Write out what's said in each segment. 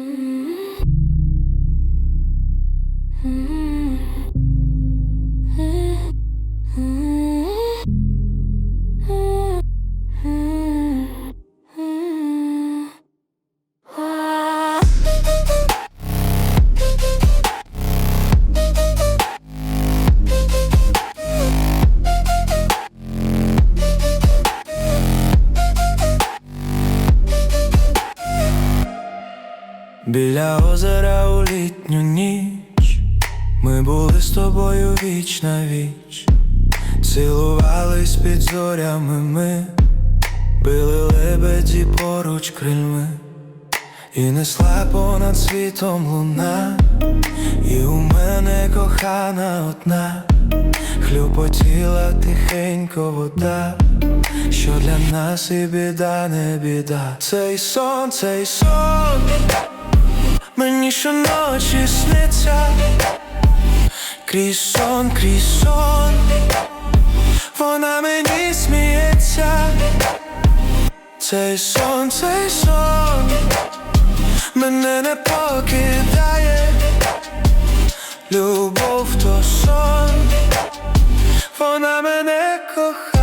Mm-hmm. mm-hmm. Біля озера у літню ніч. Ми були з тобою віч на віч, цілувались під зорями ми, били лебеді поруч крильми, і несла понад світом луна, і у мене кохана одна, хлюпотіла тихенько вода, що для нас і біда, не біда. Цей сон, цей сон. Мені щоночі сниться. Крізь сон, крізь сон. Вона мені сміється. Цей сон, цей сон. Мене не покидає. Любов то сон. Вона мене кохає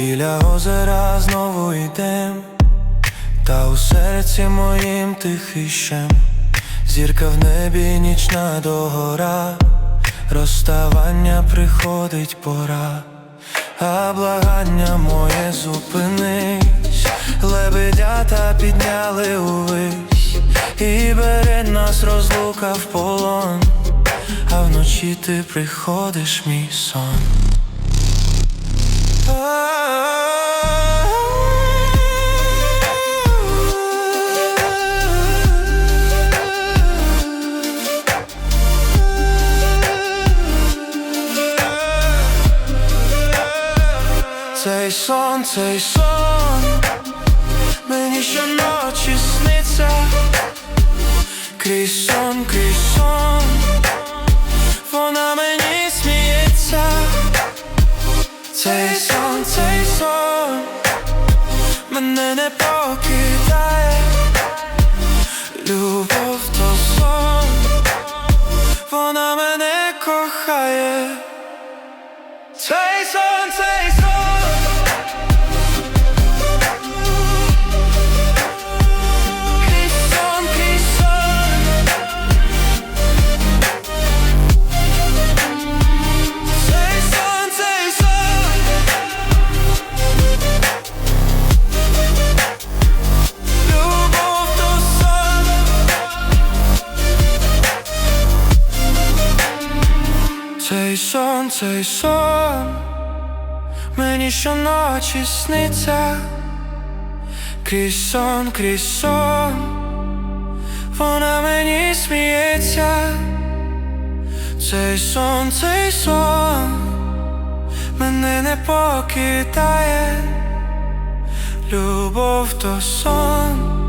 Біля озера знову йдем, та у серці моїм тихий щем. Зірка в небі нічна догора, розставання приходить пора, а благання моє зупинись, лебедята підняли увись, і бере нас розлука в полон, а вночі ти приходиш мій сон. Цей сон, цей сон, мені щоночі сниться, крізь сон, крізь сон, мене не покидає, любов цей сон. Мені щоночі сниться. Крізь сон, крізь сон. Вона мені сміється. Цей сон, цей сон Мене не покидає. Любов то сон.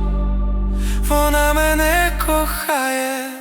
Вона мене кохає